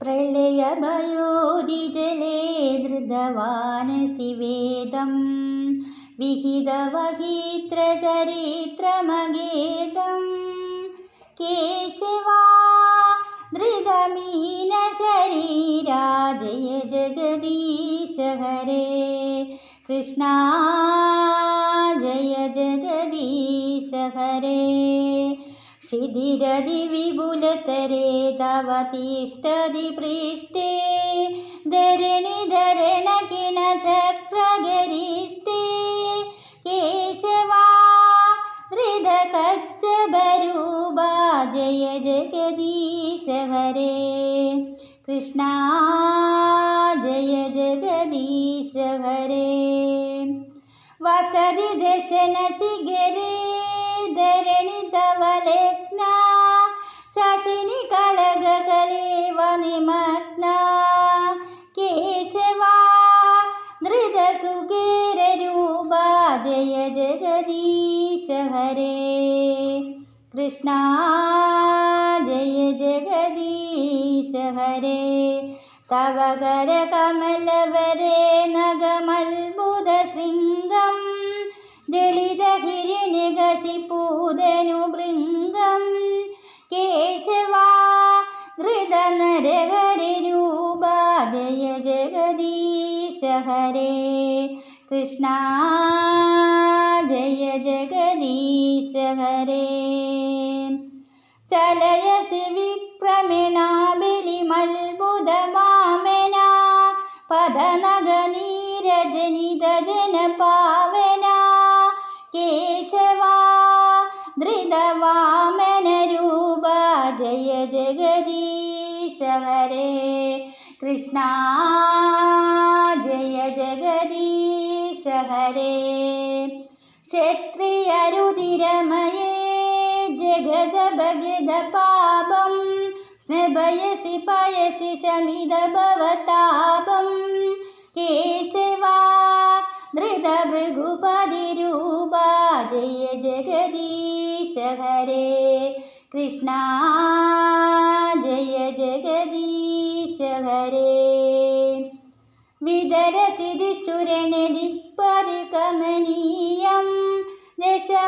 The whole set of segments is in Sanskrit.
प्रलयभयोदिजले धृतवानसि वेदं विहितवहित्रचरित्रमगेदं केशवा धृतमीनशरीरा जय जगदीश हरे कृष्णा जय जगदीश हरे क्षिधिरधिविपुलतरे तव तिष्ठति पृष्ठे। धरणिधरणकिणचक्रगरिष्ठे केशवा हृदकच्चबरूबा जय जगदीश हरे। कृष्णा जय जगदीश हरे। वसति ವಂದರಣಿತವಲಗ್ನ ಶಶಿನಿ ಕಳಗ ಕಲೇವ ನಿಮಗ್ನ ಕೇಶವ ಧೃತ ಸುಕೇರ ರೂಪ ಜಯ ಜಗದೀಶ ಹರೇ ಕೃಷ್ಣ ಜಯ ಜಗದೀಶ ಹರೇ ತವ ಕರ ಕಮಲವರೇ ഹരേ കൃഷ്ണ ജയ ജഗദീശ ഹരേ ചലയസി വിക്രമിണാബലിമത്ഭുതമാമന പദനഗനീരജനിതജനപാവന केशवा धृतवामनरूप जय जगदीश हरे कृष्णा हरे क्षत्रियरुधिरमये जगदभगदपापं स्नभयसि पयसि शमिदभवतापं केशवा धृतभृगुपदिरूपा जय जगदीश हरे कृष्णा जय जगदीश हरे विदरसि दिक्षुरणे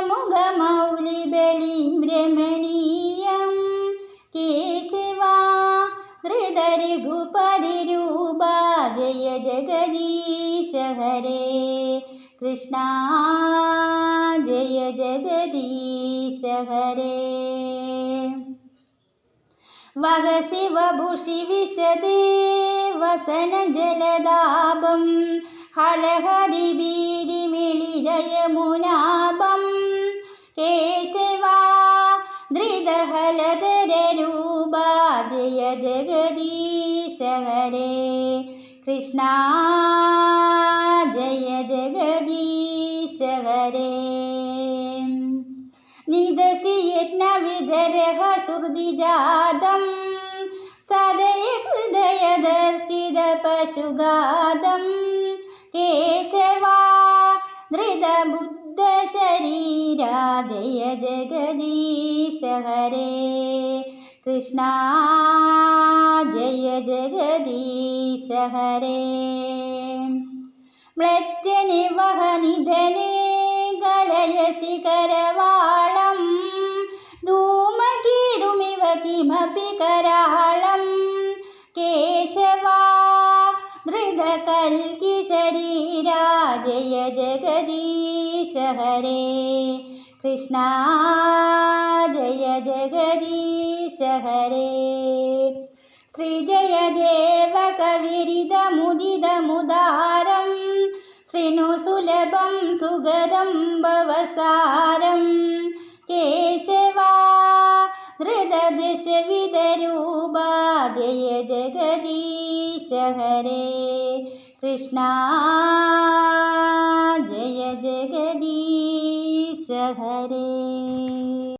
दशमुखमौलिबलिं रमणीयं केशवा धृतरिघुपदिरूपा जय जगदीश हरे कृष्णा जय जगदीश हरे। वभुषि विशदे वसनजलदाभं हलहदिबीदिमिळिदयमुनाभं जगदीश हरे कृष्णा जय जगदीश हरे निदसि यज्ञविदरः सुहृदिजातं सदय हृदयदर्शितपशुगादं केशवा धृतबुद्धशरीरा जय जगदीश हरे कृष्णा, जय जगदीश हरे। म्लज्जनिवहनिधने कलयसि करवाळं धूमकेतुमिव किमपि कराळं केशवा धृतकल्किशरीरा जय जगदीश हरे। കൃഷ്ണ ജയ ജഗദീശ ഹരേ. ശ്രീജയദേവ കവിരിതമുദിതമുദാരം ശൃണു സുലഭം സുഗതം ഭവസാരം. കേശവാ ധൃതദശവിധരൂപ ജയ ജഗദീശഹരേ കൃഷ്ണ ജയ ജഗദീ सघरे